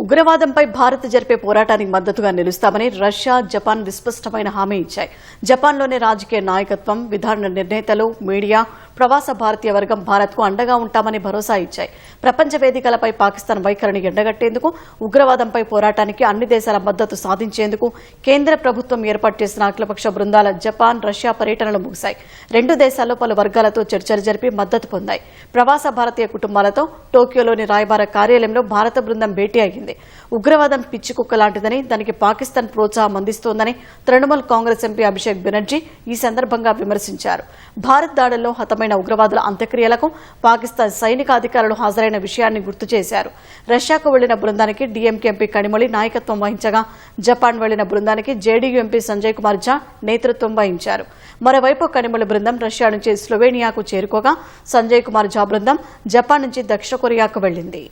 ఉగ్రవాదంపై భారత్ జరిపే పోరాటానికి మద్దతుగా నిలుస్తామని రష్యా జపాన్ విస్పష్టమైన హామీ ఇచ్చాయి. జపాన్లోని రాజకీయ నాయకత్వం విధాన నిర్ణేతలు మీడియా ప్రవాస భారతీయ వర్గం భారత్కు అండగా ఉంటామని భరోసా ఇచ్చాయి. ప్రపంచ వేదికలపై పాకిస్తాన్ వైఖరిని ఎండగట్టేందుకు ఉగ్రవాదంపై పోరాటానికి అన్ని దేశాల మద్దతు సాధించేందుకు కేంద్ర ప్రభుత్వం ఏర్పాటు చేసిన అఖిలపక్ష బృందాల జపాన్ రష్యా పర్యటనలు ముగిశాయి. రెండు దేశాల్లో పలు వర్గాలతో చర్చలు జరిపి మద్దతు పొందాయి. ప్రవాస భారతీయ కుటుంబాలతో టోక్యోలోని రాయబార కార్యాలయంలో భారత బృందం భేటీ అయింది ఉగ్రవాదం పిచ్చి కుక్క లాంటిదని దానికి పాకిస్తాన్ ప్రోత్సాహం అందిస్తోందని తృణమూల్ కాంగ్రెస్ ఎంపీ అభిషేక్ బెనర్జీ ఈ సందర్భంగా విమర్శించారు. భారత్ దాడుల్లో హతమైన ఉగ్రవాదుల అంత్యక్రియలకు పాకిస్తాన్ సైనికాధికారులు హాజరైన విషయాన్ని గుర్తు చేశారు. రష్యాకు వెళ్ళిన బృందానికి డీఎంకే ఎంపీ కనిమొళి నాయకత్వం వహించగా జపాన్ వెళ్ళిన బృందానికి జేడీయూ ఎంపీ సంజయ్ కుమార్ ఝా నేతృత్వం వహించారు. మరోవైపు కనిమొళి బృందం రష్యా నుంచి స్లోవేనియాకు చేరుకోగా సంజయ్ కుమార్ ఝా బృందం జపాన్ నుంచి దక్షిణ కొరియాకు వెళ్ళింది